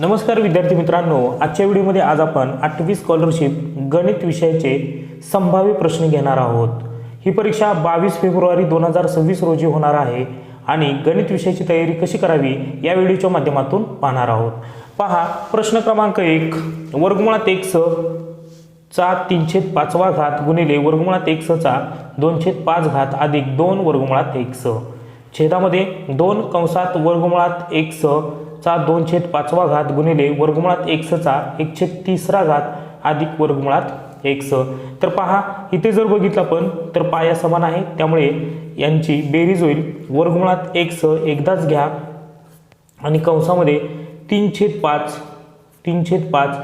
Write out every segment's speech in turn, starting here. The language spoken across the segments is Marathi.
नमस्कार विद्यार्थी मित्रांनो आजच्या व्हिडिओमध्ये आज आपण आठवी स्कॉलरशिप गणित विषयाचे संभाव्य प्रश्न घेणार आहोत. ही परीक्षा बावीस फेब्रुवारी दोन हजार सव्वीस रोजी होणार आहे आणि गणित विषयाची तयारी कशी करावी या व्हिडिओच्या माध्यमातून पाहणार आहोत. पहा प्रश्न क्रमांक एक वर्गमुळात एक स चा तीनशे पाचवा घात गुणिले वर्गमुळात एक चा दोनशे पाच घात अधिक दोन वर्गमुळात एक स छेदामध्ये दोन कंसात वर्गमुळात एक स चा दोन छेद पाचवा घात गुणिले वर्गमुळात एक चा छेद तिसरा घात अधिक वर्गमुळात एक स. तर पहा इथे जर बघितलं आपण तर पाया समान आहे. त्यामुळे यांची बेरीज होईल. वर्गमुळात एक स एकदाच घ्या. आणि कंसामध्ये तीन छेद पाच तीन छेद पाच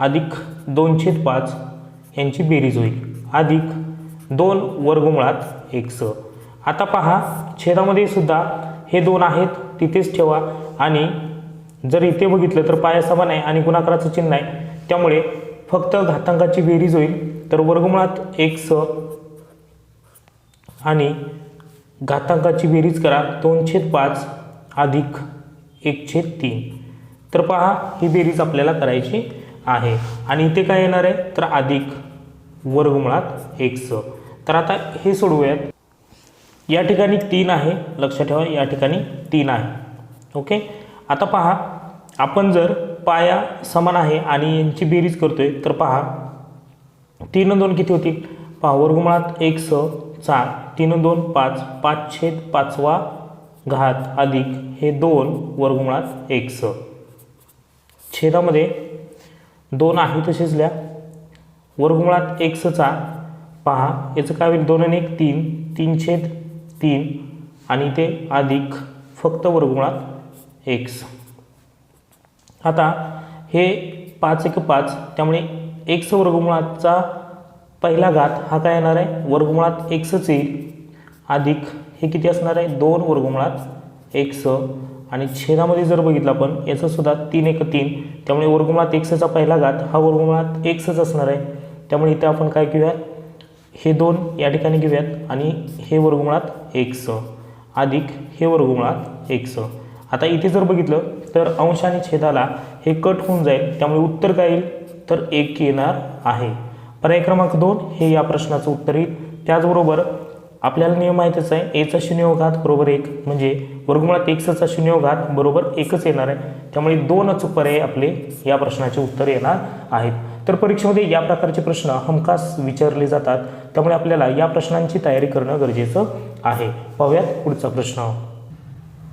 अधिक दोन छेद पाच यांची बेरीज होईल. अधिक दोन वर्गमुळात एक स. आता पहा छेदामध्ये सुद्धा हे दोन आहेत तिथेच ठेवा. आणि जर इथे बघितलं तर पाया समान आहे आणि गुणाकाराचं चिन्ह आहे त्यामुळे फक्त घातांकाची बेरीज होईल. तर वर्गमुळात एक स आणि घातांकाची बेरीज करा. दोन छेद पाच अधिक एक छेद तीन. तर पहा ही बेरीज आपल्याला करायची आहे. आणि इथे काय येणार आहे? तर अधिक वर्गमुळात एक स. तर आता हे सोडवूयात. या ठिकाणी तीन आहे. लक्षात ठेवा या ठिकाणी तीन आहे. ओके? आता पहा आपण जर पाया समान आहे आणि यांची बेरीज करतोय तर पहा तीन दोन किती होतील? पहा वर्गमुळात एक स चार तीन दोन पाच पाच छेद पाचवा घात अधिक हे दोन वर्गमुळात एक स. छेदामध्ये दोन आहे तसेच लिहा. वर्गमुळात एक सचा पहा याचं काय होईल? दोन आणि एक तीन तीन छेद तीन आणि ते अधिक फक्त वर्गमुळात एक स. आता हे पाच एक पाच त्यामुळे एक्स वर्गमुळाचा पहिला घात हा काय येणार आहे? वर्गमुळात एक्सच येईल. अधिक हे किती असणार आहे? दोन वर्गमुळात एक्स आणि छेदामध्ये जर बघितलं आपण याचं सुद्धा तीन एक तीन. त्यामुळे वर्गमुळात एक्सचा पहिला घात हा वर्गमुळात एक्सच असणार आहे. त्यामुळे इथे आपण काय घेऊयात? हे दोन या ठिकाणी घेऊयात आणि हे वर्गमुळात एक्स अधिक हे वर्गमुळात एक्स आता इथे जर बघितलं तर अंश आणि छेदाला हे कट होऊन जाईल त्यामुळे उत्तर काय येईल? तर एक येणार आहे. पर्याय क्रमांक दोन हे या प्रश्नाचं उत्तर येईल. त्याचबरोबर आपल्याला नियम माहीतच आहे एचा शून्यवघात बरोबर एक म्हणजे वर्गमुळात एक्सचा शून्यवघात बरोबर एकच येणार आहे. त्यामुळे दोनच पर्याय आपले या प्रश्नाचे उत्तर येणार आहेत. तर परीक्षेमध्ये या प्रकारचे प्रश्न हमखास विचारले जातात. त्यामुळे आपल्याला या प्रश्नांची तयारी करणं गरजेचं आहे. पाहूयात पुढचा प्रश्न.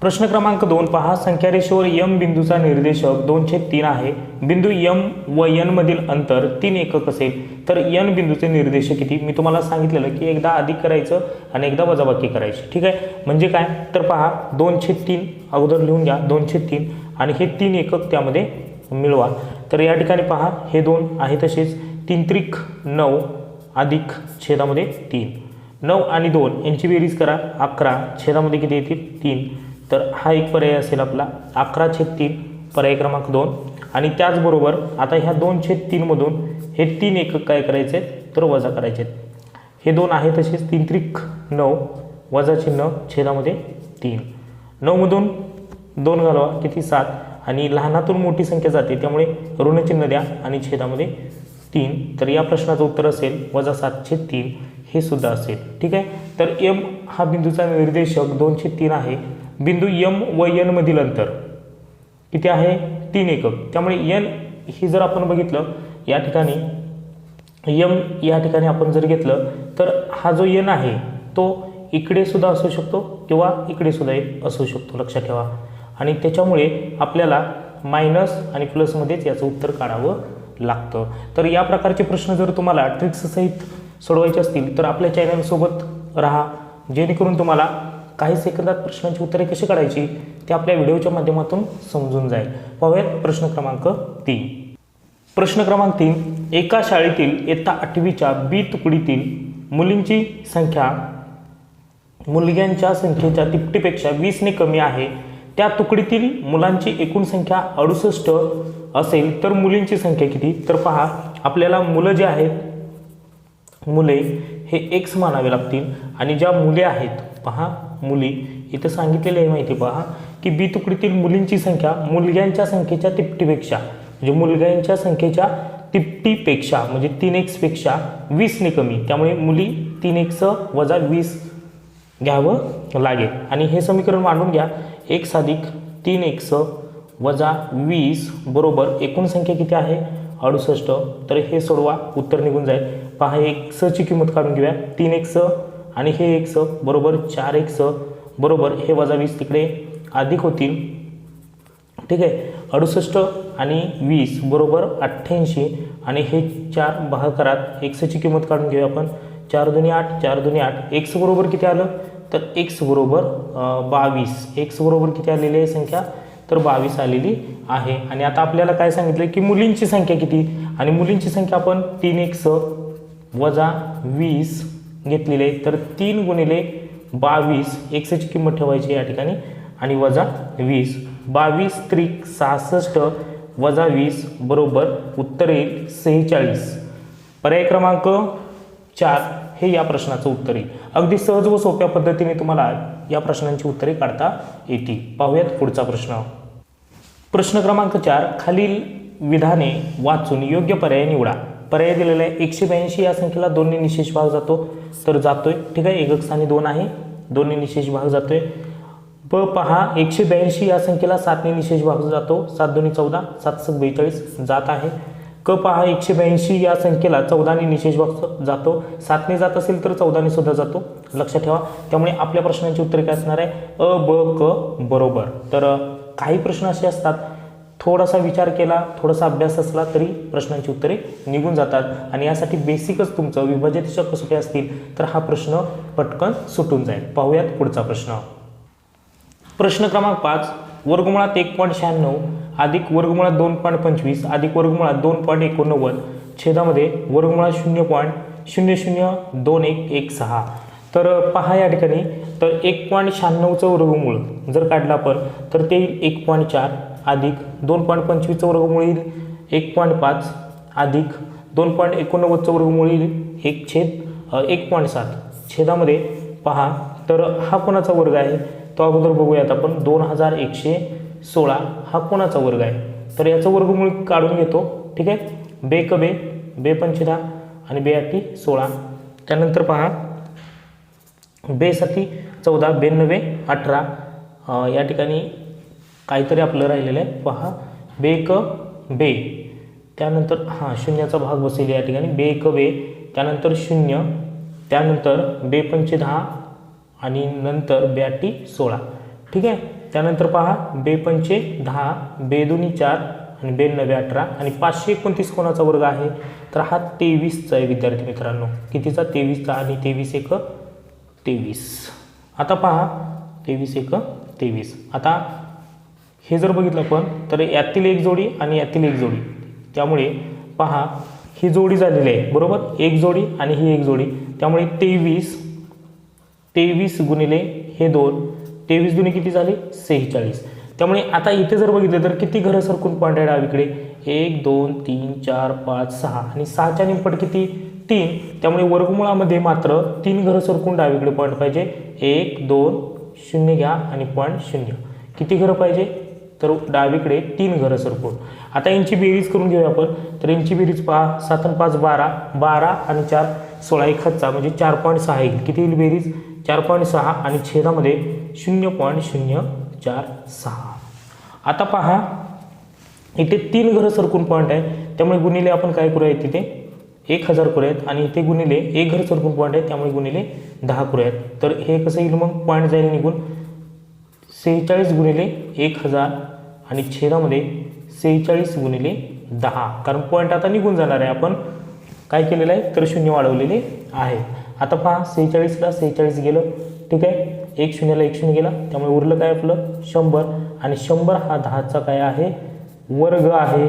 प्रश्न क्रमांक दोन पहा. संख्यारेषेवर यम बिंदूचा निर्देशक दोनशे तीन आहे. बिंदू यम व यन मधील अंतर तीन एकक असेल. तर यन बिंदूचे निर्देशक किती? मी तुम्हाला सांगितलेलं की एकदा अधिक करायचं आणि एकदा वजाबाकी करायची. ठीक आहे? म्हणजे काय? तर पहा दोनशे तीन अगोदर लिहून घ्या. दोनशे तीन आणि हे तीन एकक त्यामध्ये मिळवा. तर या ठिकाणी पहा हे दोन आहे तसेच. तीन त्रिक नऊ अधिक छेदामध्ये तीन. नऊ आणि दोन यांची बेरीज करा. अकरा. छेदामध्ये किती येतील? तीन. तर हा एक पर्याय असेल आपला. अकरा छेद तीन पर्याय क्रमांक दोन. आणि त्याचबरोबर आता ह्या दोन छेद तीनमधून हे तीन एकक काय करायचे? तर वजा करायचे. आहेत हे दोन आहे तसेच तीन त्रिक नऊ वजा चिन्ह छेदामध्ये तीन. नऊमधून दोन घालवा किती? सात. आणि लहानातून मोठी संख्या जाते त्यामुळे ऋणचिन्ह द्या आणि छेदामध्ये तीन. तर या प्रश्नाचं उत्तर असेल वजा सातशे तीन हे सुद्धा असेल. ठीक आहे? तर एम हा बिंदूचा निर्देशक दोनशे तीन आहे. बिंदू यम व एन मधील अंतर. किती आहे? तीन एकक. त्यामुळे यन ही जर आपण बघितलं या ठिकाणी यम या ठिकाणी आपण जर घेतलं तर हा जो यन आहे तो इकडे सुद्धा असू शकतो किंवा इकडे सुद्धा एक असू शकतो. लक्षात ठेवा. आणि त्याच्यामुळे आपल्याला मायनस आणि प्लसमध्येच याचं उत्तर काढावं लागतं. तर या प्रकारचे प्रश्न जर तुम्हाला ट्रिक्ससहित सोडवायचे असतील तर आपल्या चॅनलसोबत राहा. जेणेकरून तुम्हाला काही सेकंदात प्रश्नांची उत्तरे कशी काढायची ते आपल्या व्हिडिओच्या माध्यमातून समजून जाईल. पाहूयात प्रश्न क्रमांक तीन. प्रश्न क्रमांक तीन एका शाळेतील इयत्ता आठवीच्या बी तुकडीतील मुलींची संख्या मुलग्यांच्या संख्येच्या तिपटीपेक्षा वीसने कमी आहे. त्या तुकडीतील मुलांची एकूण संख्या अडुसष्ट असेल तर मुलींची संख्या किती? तर पहा आपल्याला मुलं जे आहेत मुले हे एक्स मानावे लागतील आणि ज्या मुले आहेत पहा मुली. इथं सांगितलेलं आहे माहिती पहा की बी तुकडीतील मुलींची संख्या मुलग्यांच्या संख्येच्या तिपटीपेक्षा म्हणजे मुलग्यांच्या संख्येच्या तिपटीपेक्षा म्हणजे तीन एक्सपेक्षा वीसने कमी. त्यामुळे मुली तीन एक्स वजा वीस घ्यावं लागेल. आणि हे समीकरण मांडून घ्या. एक्स अधिक तीन एक्स वजा वीस बरोबर एकूण संख्या किती आहे? अडुसष्ट. तर हे सोडवा उत्तर निघून जाईल. पहा एक्सची किंमत काढून घेऊया. तीन एक्स आणि हे एक्स बरोबर चार एक्स बरोबर हे वजा वीस तिकडे अधिक होतील. ठीक आहे? अडुसष्ट आणि वीस बरोबर अठ्ठ्याऐंशी आणि हे चार भागाकारात एक्सची किंमत काढून घेऊ आपण. चार दोन्ही आठ चार दोन्ही आठ. एक्स बरोबर किती आलं? तर एक्स बरोबर बावीस. एक्स बरोबर किती आलेली आहे संख्या? तर बावीस आलेली आहे. आणि आता आपल्याला काय सांगितलं की मुलींची संख्या किती? आणि मुलींची संख्या आपण तीन एक्स वजा वीस घेतलेली आहे तर तीन गुणिले बावीस एक्सची किंमत ठेवायची या ठिकाणी. आणि वजा वीस. बावीस त्रिक सहासष्ट वजा वीस बरोबर उत्तर येईल सेहेचाळीस. पर्याय क्रमांक चार हे या प्रश्नाचं उत्तर येईल. अगदी सहज व सोप्या पद्धतीने तुम्हाला या प्रश्नांची उत्तरे काढता येतील. पाहूयात पुढचा प्रश्न. प्रश्न क्रमांक चार खालील विधाने वाचून योग्य पर्याय निवडा. पर्याय दिलेला आहे. एकशे ब्याऐंशी या संख्येला दोन्ही निशेष भाग जातो. तर जातोय. ठीक आहे? एकक स्थानी दोन आहे. दोन्ही निशेष भाग जातोय. ब पहा एकशे ब्याऐंशी या संख्येला सातने निशेष भाग जातो. सात दोन्ही चौदा सात सात बेचाळीस जात आहे. क पहा एकशे ब्याऐंशी या संख्येला चौदाने निशेष भाग जातो. सातने जात असेल तर चौदाने सुद्धा जातो. लक्षात ठेवा. त्यामुळे आपल्या प्रश्नांची उत्तरे काय असणार आहे? अ ब क बरोबर. तर काही प्रश्न असे असतात. थोडासा विचार केला थोडासा अभ्यास असला तरी प्रश्नांची उत्तरे निघून जातात. आणि यासाठी बेसिकच तुमचं विभाजितच्या कसोटी असतील तर हा प्रश्न पटकन सुटून जाईल. पाहूयात पुढचा प्रश्न. प्रश्न क्रमांक पाच वर्गमुळात एक पॉईंट शहाण्णव अधिक वर्गमुळात दोन पॉईंट पंचवीस अधिक वर्गमुळात दोन पॉईंट एकोणनव्वद छेदामध्ये वर्गमुळात शून्य पॉईंट शून्य शून्य दोन एक एक सहा. तर पहा या ठिकाणी. तर एक पॉईंट शहाण्णवचं वर्गमूळ जर काढलं आपण तर ते एक पॉईंट चार. अधिक दोन पॉईंट पंचवीसचं वर्गमूळ येईल एक पॉईंट पाच अधिक दोन पॉईंट एकोणनव्वदचं वर्गमूळ येईल एक छेद एक पॉईंट सात. छेदामध्ये पहा तर हा कोणाचा वर्ग आहे? तो अगोदर बघूयात आपण. दोन हजार एकशे सोळा हा कोणाचा वर्ग आहे? तर याचं वर्गमूळ काढून घेतो. ठीक आहे? बे क बे बे पंचदा आणि बे आठी सोळा. त्यानंतर पहा बे साठी चौदा बेनव्वे अठरा. या ठिकाणी काहीतरी आपलं राहिलेलं आहे. पहा बे क बे. त्यानंतर हां शून्याचा भाग बसेल या ठिकाणी. बेक बे. त्यानंतर शून्य. त्यानंतर बेपंचे दहा आणि नंतर ब्याटी सोळा. ठीक आहे? त्यानंतर पहा बेपंचे दहा बेदोनी चार आणि बे अठरा. आणि पाचशे एकोणतीस कोणाचा वर्ग आहे? तर हा तेवीसचा आहे विद्यार्थी मित्रांनो. कितीचा? तेवीसचा आणि तेवीस एक तेवीस. आता पहा तेवीस एक तेवीस. आता हे जर बघितलं आपण तर यातील एक जोडी आणि यातील एक जोडी. त्यामुळे पहा ही जोडी झालेली आहे बरोबर? एक जोडी आणि ही एक जोडी. त्यामुळे तेवीस तेवीस गुणिले हे दोन तेवीस गुणे किती झाले? सेहेचाळीस. त्यामुळे आता इथे जर बघितलं तर किती घरं सरकून पॉईंट आहे डावीकडे? एक दोन तीन चार पाच सहा आणि सहाच्या निमपट किती? तीन. त्यामुळे वर्गमुळामध्ये मात्र तीन घरं सरकून डावीकडे पॉईंट पाहिजे. एक दोन शून्य घ्या आणि पॉईंट शून्य. किती घरं पाहिजे? तर डावीकडे तीन घरं सरकून. आता यांची बेरीज करून घेऊया आपण. तर यांची बेरीज पहा सात आणि पाच बारा. बारा आणि चार सोळा एक हत्ता म्हणजे चार पॉईंट सहा येईल. किती येईल बेरीज? चार पॉईंट सहा आणि छेदामध्ये शून्य पॉईंट शून्य चार सहा. आता पहा इथे तीन घरं सरकून पॉईंट आहे. त्यामुळे गुणिले आपण काय करूयात तिथे? एक हजार करूयात आणि इथे गुणिले एक घर सरकून पॉईंट आहे. त्यामुळे गुणिले दहा करूयात. तर हे कसं येईल मग? पॉईंट जाईल निघून. सेहेचाळीस गुणिले एक हजार आणि छेदामध्ये सेहेचाळीस गुणिले दहा. कारण पॉईंट आता निघून जाणार आहे आपण. काय केलेलं आहे? तर शून्य वाढवलेले आहे. आता पहा सेहेचाळीसला सेहेचाळीस गेलं. ठीक आहे? एक शून्याला एक शून्य गेला. त्यामुळे उरलं काय आपलं? शंभर. आणि शंभर हा दहाचा काय आहे? वर्ग आहे.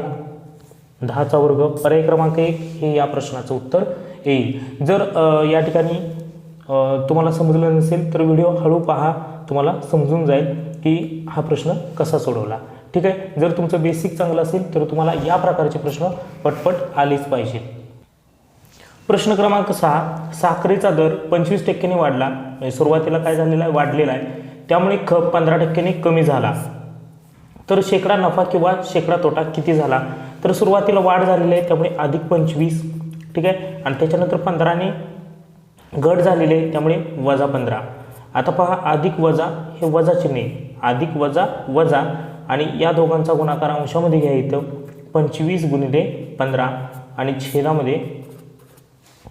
दहाचा वर्ग. पर्याय क्रमांक एक हे या प्रश्नाचं उत्तर येईल. जर या ठिकाणी तुम्हाला समजलं नसेल तर व्हिडिओ हळू पहा. तुम्हाला समजून जाईल की हा प्रश्न कसा सोडवला. ठीक आहे? जर तुमचं बेसिक चांगलं असेल तर तुम्हाला या प्रकारचे प्रश्न पटपट आलेच पाहिजे. प्रश्न क्रमांक सहा साखरेचा दर पंचवीस टक्क्यांनी वाढला. म्हणजे सुरुवातीला काय झालेला आहे? वाढलेला आहे. त्यामुळे खप पंधरा टक्क्याने कमी झाला. तर शेकडा नफा किंवा शेकडा तोटा किती झाला? तर सुरुवातीला वाढ झालेली आहे त्यामुळे अधिक पंचवीस. ठीक आहे? आणि त्याच्यानंतर पंधराने घट झालेली आहे त्यामुळे वजा पंधरा. आता पहा अधिक वजा हे वजा नाही अधिक वजा वजा. आणि या दोघांचा गुणाकार अंशामध्ये घ्या इथं. पंचवीस गुणिले पंधरा आणि छेदामध्ये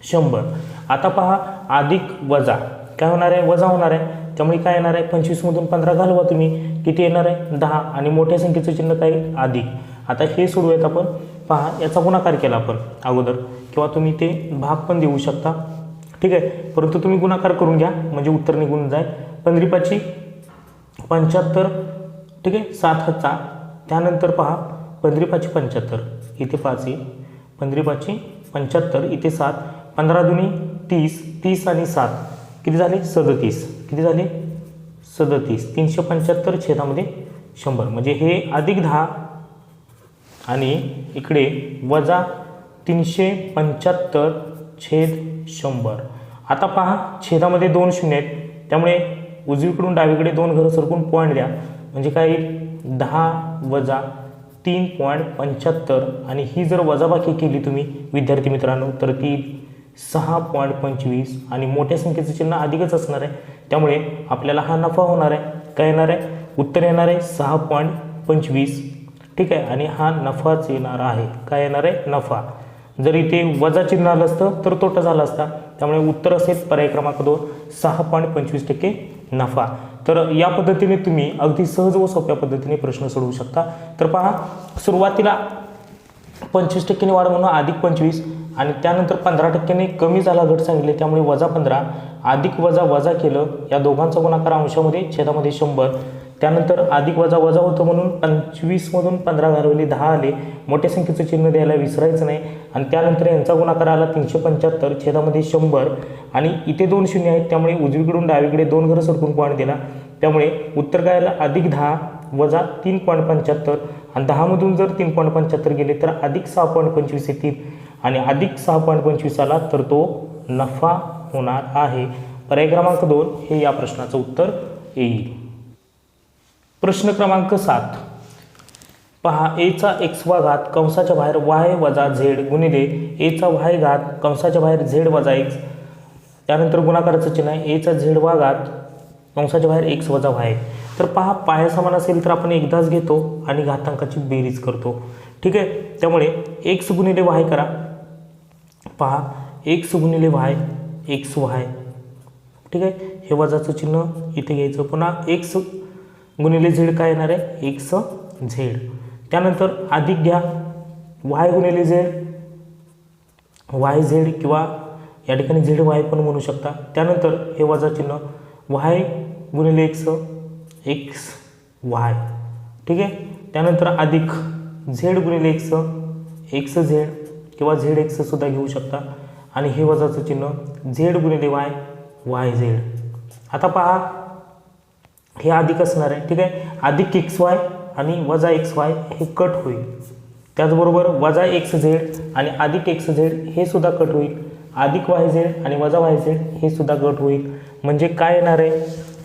शंभर. आता पहा अधिक वजा. काय होणार आहे? वजा होणार आहे. त्यामुळे काय येणार आहे? पंचवीसमधून पंधरा घालवा तुम्ही. किती येणार आहे? दहा. आणि मोठ्या संख्येचं चिन्ह काय? अधिक. आता हे सोडूयात आपण. पहा याचा गुणाकार केला आपण अगोदर. किंवा तुम्ही ते भाग पण देऊ शकता. ठीक आहे? परंतु तुम्ही गुणाकार करून घ्या. म्हणजे उत्तर निघून जाईल. पंधरीपाची पंच्याहत्तर ठीक आहे? सात हजार त्यानंतर पहा पंधरी पाचशे पंच्याहत्तर इथे पाच आहे. पंधरीपाची पंच्याहत्तर इथे सात. पंधरा दुनी तीस तीस आणि सात. किती झाले? सदतीस. किती झाले? सदतीस. तीनशे पंच्याहत्तर छेदामध्ये शंभर. म्हणजे हे अधिक दहा. आणि इकडे वजा तीनशे पंच्याहत्तर छेद शंभर. आता पहा छेदामध्ये दोन शून्य आहेत. त्यामुळे उजवीकडून डावीकडे दोन घरं सरकून पॉईंट द्या. म्हणजे काय येईल दहा वजा तीन पॉईंट पंच्याहत्तर आणि ही जर वजाबाकी केली तुम्ही विद्यार्थी मित्रांनो तर ती सहा पॉईंट पंचवीस आणि मोठ्या संख्येचं चिन्ह अधिकच असणार आहे. त्यामुळे आपल्याला हा नफा होणार आहे. काय येणार आहे? उत्तर येणार आहे सहा पॉईंट पंचवीस. ठीक आहे? आणि हा नफाच येणार आहे. काय येणार आहे? नफा. जर इथे वजा चिन्ह आलं असतं तर तोटा झाला असता. त्यामुळे उत्तर असेल पर्याय क्रमांक दोन सहा पॉईंट पंचवीस टक्के नफा. तर या पद्धतीने तुम्ही अगदी सहज व सोप्या पद्धतीने प्रश्न सोडवू शकता. तर पहा सुरुवातीला पंचवीस टक्क्याने वाढ म्हणून अधिक पंचवीस आणि त्यानंतर पंधरा टक्क्याने कमी झाला घट सांगितले त्यामुळे वजा पंधरा. अधिक वजा वजा केलं या दोघांचा गुणाकार अंशामध्ये छेदामध्ये शंभर. त्यानंतर अधिक वजा वजा होतं म्हणून पंचवीसमधून पंधरा घालवली दहा आले. मोठ्या संख्येचं चिन्ह द्यायला विसरायचं नाही. आणि त्यानंतर यांचा गुणाकार आला तीनशे पंच्याहत्तर छेदामध्ये शंभर. आणि इथे दोन शून्य आहेत त्यामुळे उजवीकडून डावीकडे दोन घरं सरकून पॉईंट दिला. त्यामुळे उत्तर काय आलं अधिक दहा वजा तीन पॉईंट पंच्याहत्तर. आणि दहामधून जर तीन पॉईंट पंच्याहत्तर गेले तर अधिक सहा पॉईंट पंचवीस येतील. आणि अधिक सहा पॉईंट पंचवीस आला तर तो नफा होणार आहे. पर्याय क्रमांक दोन हे या प्रश्नाचं उत्तर येईल. प्रश्न क्रमांक सात. पहा एचा एक्स वा घात कंसाच्या बाहेर वाय वजा झेड गुणिले एचा वाय घात कंसाच्या बाहेर झेड वजा एक्स. त्यानंतर गुणाकाराचं चिन्ह आहे. एचा झेड वा घात कंसाच्या बाहेर एक्स वजा वाय. तर पहा पाया समान असेल तर आपण एकदाच घेतो आणि घातांकाची बेरीज करतो. ठीक आहे? त्यामुळे एक्स गुणिले वाय करा. पहा एक्स गुणिले वाय एक्स वाय. ठीक आहे? हे वजाचं चिन्ह इथे घ्यायचं. पुन्हा एक्स गुणिले झेड काय येणार आहे? एक्स झेड त्यानंतर अधिक घ्या. वाय गुणिले झेड वाय झेड किंवा या ठिकाणी झेड वाय पण म्हणू शकता. त्यानंतर हे वजा चिन्ह. वाय गुणिले एक्स एक्स वाय ठीक आहे? त्यानंतर अधिक झेड गुणिले एक्स एक्स झेड किंवा झेड एक्ससुद्धा घेऊ शकता. आणि हे वजाचं चिन्ह झेड गुणिले वाय वाय झेड आता पहा हे अधिक असणार आहे ठीक आहे? अधिक एक्स वाय आणि वजा एक्स वाय हे कट होईल. त्याचबरोबर वजा एक्स झेड आणि अधिक एक्स झेड हे सुद्धा कट होईल. अधिक वाय झेड आणि वजा वाय झेड हे सुद्धा कट होईल. म्हणजे काय येणार आहे?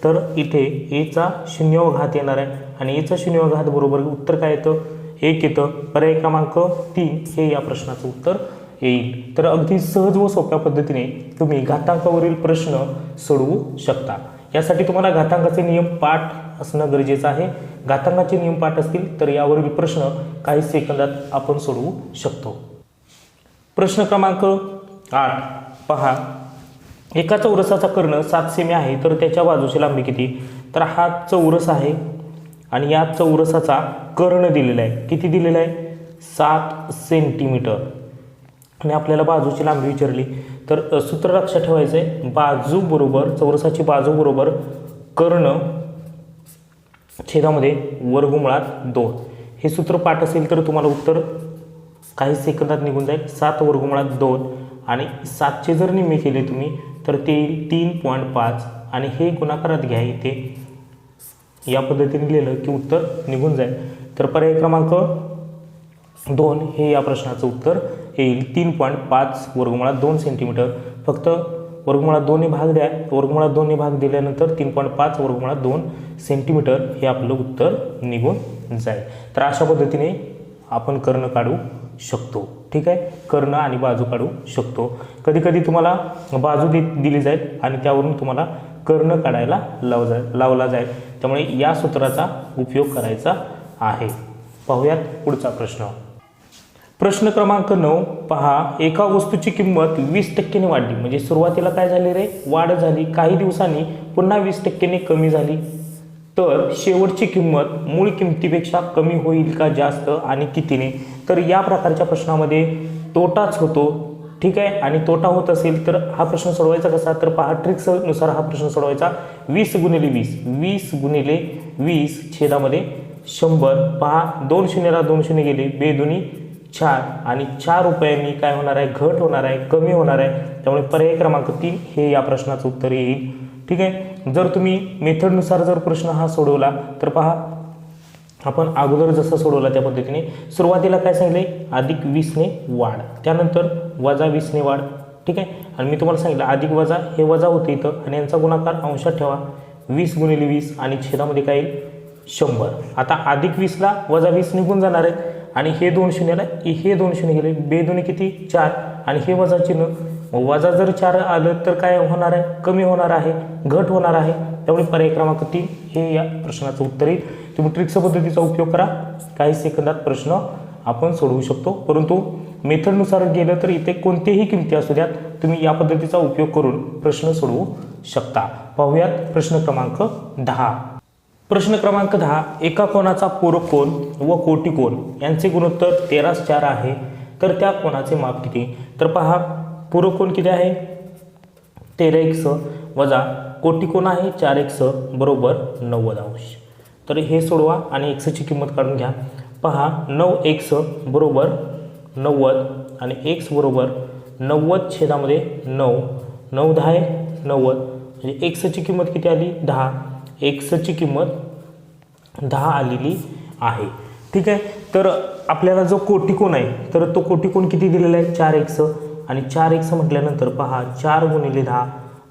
तर इथे एचा शून्य घात येणार आहे आणि एचा शून्य घात बरोबर उत्तर काय येतं? एक येतं. पर्याय क्रमांक तीन हे या प्रश्नाचं उत्तर येईल. तर अगदी सहज व सोप्या पद्धतीने तुम्ही घातांकावरील प्रश्न सोडवू शकता. यासाठी तुम्हाला घातांकाचे नियम पाठ असणं गरजेचं आहे. घातांकाचे नियम पाठ असतील तर यावरील प्रश्न काही सेकंदात आपण सोडवू शकतो. प्रश्न क्रमांक आठ पहा. एका चौरसाचा कर्ण सात सेमी आहे तर त्याच्या बाजूची लांबी किती? तर हा चौरस आहे आणि या चौरसाचा कर्ण दिलेला आहे. किती दिलेला आहे? सात सेंटीमीटर. आणि आपल्याला बाजूची लांबी विचारली. तर सूत्र लक्षात ठेवायचं आहे बाजू बरोबर चौरसाची बाजू बरोबर कर्ण छेदामध्ये वर्गमुळात दोन. हे सूत्र पाठ असेल तर तुम्हाला उत्तर काही सेकंदात निघून जाईल. सात वर्गमुळात दोन आणि सातचे जर निम्मे केले तुम्ही तर ते येईल तीन पॉईंट पाच. आणि हे गुणाकारात घ्या इथे. या पद्धतीने लिहिलं की उत्तर निघून जाईल. तर पर्याय क्रमांक दोन हे या प्रश्नाचं उत्तर येईल. तीन पॉईंट पाच वर्गमुळात दोन सेंटीमीटर फक्त वर्गमुळात दोन्ही भाग द्या. वर्गमुळात दोन्ही भाग दिल्यानंतर तीन पॉईंट पाच वर्गमुळात दोन सेंटीमीटर हे आपलं उत्तर निघून जाईल. तर अशा पद्धतीने आपण कर्ण काढू शकतो. ठीक आहे? कर्ण आणि बाजू काढू शकतो. कधीकधी तुम्हाला बाजू दि दिली जाईल आणि त्यावरून तुम्हाला कर्ण काढायला लाव जा लावला जाईल. त्यामुळे या सूत्राचा उपयोग करायचा आहे. पाहूयात पुढचा प्रश्न. प्रश्न क्रमांक नऊ पहा एका वस्तूची किंमत वीस टक्क्याने वाढली. म्हणजे सुरुवातीला काय झाली रे? वाढ झाली. काही दिवसांनी पुन्हा वीस टक्क्याने कमी झाली. तर शेवटची किंमत मूळ किमतीपेक्षा कमी होईल का जास्त आणि कितीने? तर या प्रकारच्या प्रश्नामध्ये तोटाच होतो. ठीक आहे? आणि तोटा होत असेल तर हा प्रश्न सोडवायचा कसा? तर पहा ट्रिक्सनुसार हा प्रश्न सोडवायचा. वीस गुणिले वीस. वीस गुणिले वीस छेदामध्ये शंभर. पहा दोन शून्यला दोन शून्य गेले. बेदुनी चार आणि चार रुपयांनी काय होणार आहे? घट होणार आहे कमी होणार आहे. त्यामुळे पर्याय क्रमांक तीन हे या प्रश्नाचं उत्तर येईल. ठीक आहे? जर तुम्ही मेथडनुसार जर प्रश्न हा सोडवला तर पहा आपण अगोदर जसं सोडवला त्या पद्धतीने सुरुवातीला काय सांगितले अधिक वीसने वाढ. त्यानंतर वजा वीसने वाढ. ठीक आहे? आणि मी तुम्हाला सांगितलं अधिक वजा हे वजा होते इथं आणि यांचा गुणाकार अंशात ठेवा. वीस गुणिले वीस आणि छेदामध्ये काय येईल? शंभर. आता अधिक वीसला वजा वीस निघून जाणार आहेत आणि हे दोन शून्याला हे दोन शून्य गेले. बे दोन्ही किती? चार. आणि हे वजा चिन्ह. मग वजा जर चार आलं तर काय होणार आहे? कमी होणार आहे. घट होणार आहे. त्यामुळे पर्याय क्रमांक तीन हे या प्रश्नाचं उत्तर येईल. तुम्ही ट्रिक्स पद्धतीचा उपयोग करा. काही सेकंदात प्रश्न आपण सोडवू शकतो. परंतु मेथडनुसार गेलं तर इथे कोणतेही किमती असू द्यात. तुम्ही या पद्धतीचा उपयोग करून प्रश्न सोडवू शकता. पाहूयात प्रश्न क्रमांक दहा. प्रश्न क्रमांक दहा एका कोणाचा पूरक कोण व कोटी कोण? यांचे गुणोत्तर तेरास चार आहे. तर त्या कोणाचे माप किती? तर पहा पूरक कोण किती आहे? तेरा एक स वजा कोटी कोण आहे? चार एक स बरोबर नव्वद अंश. तर हे सोडवा आणि एक्सची किंमत काढून घ्या. पहा नऊ एक स बरोबर नव्वद आणि एक्स बरोबर नव्वद छेदामध्ये नऊ. नऊ दहा आहे नव्वद. म्हणजे एक्सची किंमत किती आली? दहा. एक्सची किंमत दहा आलेली आहे. ठीक आहे? तर आपल्याला जो कोटिकोन आहे तर तो कोटिकोन किती दिलेला आहे? चार एक्स. आणि चार एक्स म्हटल्यानंतर पहा चार गुणिले दहा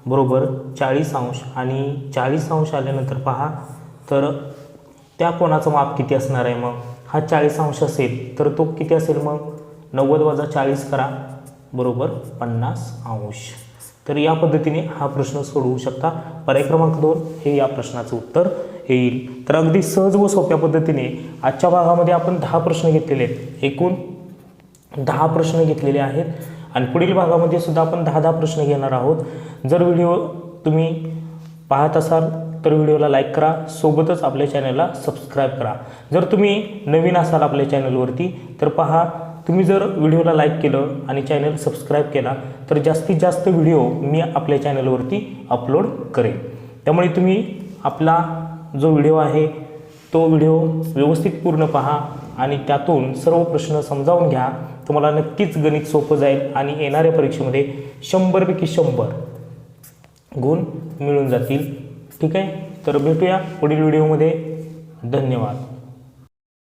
बरोबर चाळीस अंश. आणि चाळीस अंश आल्यानंतर पहा तर त्या कोणाचं माप किती असणार आहे मग? हा चाळीस अंश असेल तर तो किती असेल मग? नव्वद वजा चाळीस करा बरोबर पन्नास अंश. तर या पद्धतीने हा प्रश्न सोडवू शकता. पर्याय क्रमांक दोन हे या प्रश्नाचं उत्तर. येईल. तर अगदी सहज व सोप्या पद्धतीने आजच्या भागामध्ये आपण दहा प्रश्न घेतलेले आहेत. एकूण दहा प्रश्न घेतलेले आहेत. आणि पुढील भागामध्ये सुद्धा आपण दहा दहा प्रश्न घेणार आहोत. जर व्हिडिओ तुम्ही पाहत असाल तर व्हिडिओला लाईक करा. सोबतच आपल्या चॅनलला सबस्क्राईब करा. जर तुम्ही नवीन असाल आपल्या चॅनलवरती तर पहा तुम्ही जर व्हिडिओला लाईक केलं आणि चॅनल सबस्क्राईब केला तर जास्तीत जास्त व्हिडिओ मी आपल्या चॅनलवरती अपलोड करेन. त्यामुळे तुम्ही आपला जो व्हिडिओ आहे तो व्हिडिओ व्यवस्थित पूर्ण पहा आणि त्यातून सर्व प्रश्न समजावून घ्या. तुम्हाला नक्कीच गणित सोपं जाईल आणि येणाऱ्या परीक्षेमध्ये शंभरपैकी शंभर गुण मिळून जातील. ठीक आहे? तर भेटूया पुढील व्हिडिओमध्ये. धन्यवाद.